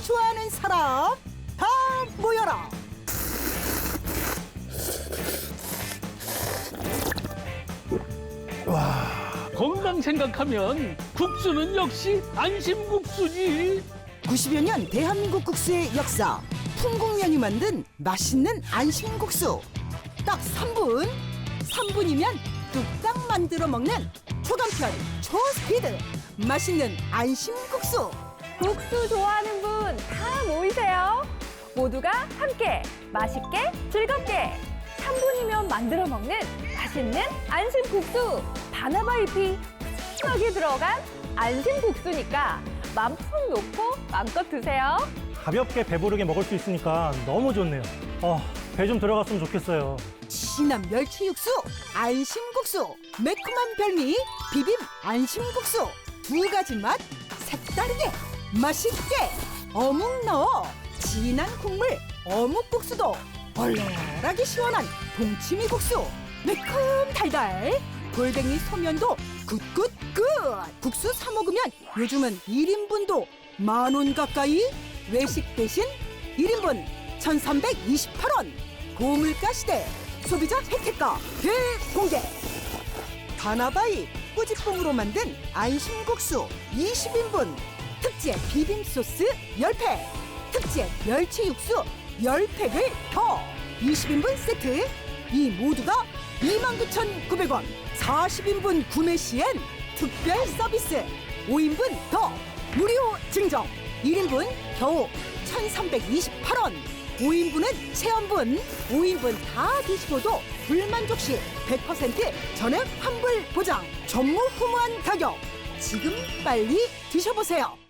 좋아하는 사람 다 모여라. 건강 생각하면 국수는 역시 안심국수지. 90여 년 대한민국 국수의 역사 풍국면이 만든 맛있는 안심국수 딱 3분 3분이면 뚝딱 만들어 먹는 초간편 초스피드 맛있는 안심국수 국수 좋아하는 분 다 모이세요. 모두가 함께 맛있게 즐겁게 3분이면 만들어 먹는 맛있는 안심 국수. 바나바 잎이 푸짐하게 들어간 안심 국수니까 맘 푹 놓고 마음껏 드세요. 가볍게 배부르게 먹을 수 있으니까 너무 좋네요. 어, 배 좀 들어갔으면 좋겠어요. 진한 멸치 육수 안심국수 매콤한 별미 비빔 안심국수 두 가지 맛 색다르게 맛있게 어묵 넣어 진한 국물 어묵국수도 얼얼하게 시원한 동치미 국수. 매콤 달달. 골뱅이 소면도 굿굿굿. 국수 사 먹으면 요즘은 1인분도 만 원 가까이. 외식 대신 1인분 1328원. 고물가 시대. 소비자 혜택가 대공개. 다나바이 꾸지뽕으로 만든 안심국수 20인분 특제 비빔 소스 10팩 특제 멸치 육수 10팩을 더. 20인분 세트. 이 모두가 29,900원. 40인분 구매 시엔 특별 서비스. 5인분 더. 무료 증정. 1인분 겨우 1,328원. 5인분은 체험분. 5인분 다 드시고도 불만족 시 100% 전액 환불 보장. 전무 후무한 가격. 지금 빨리 드셔보세요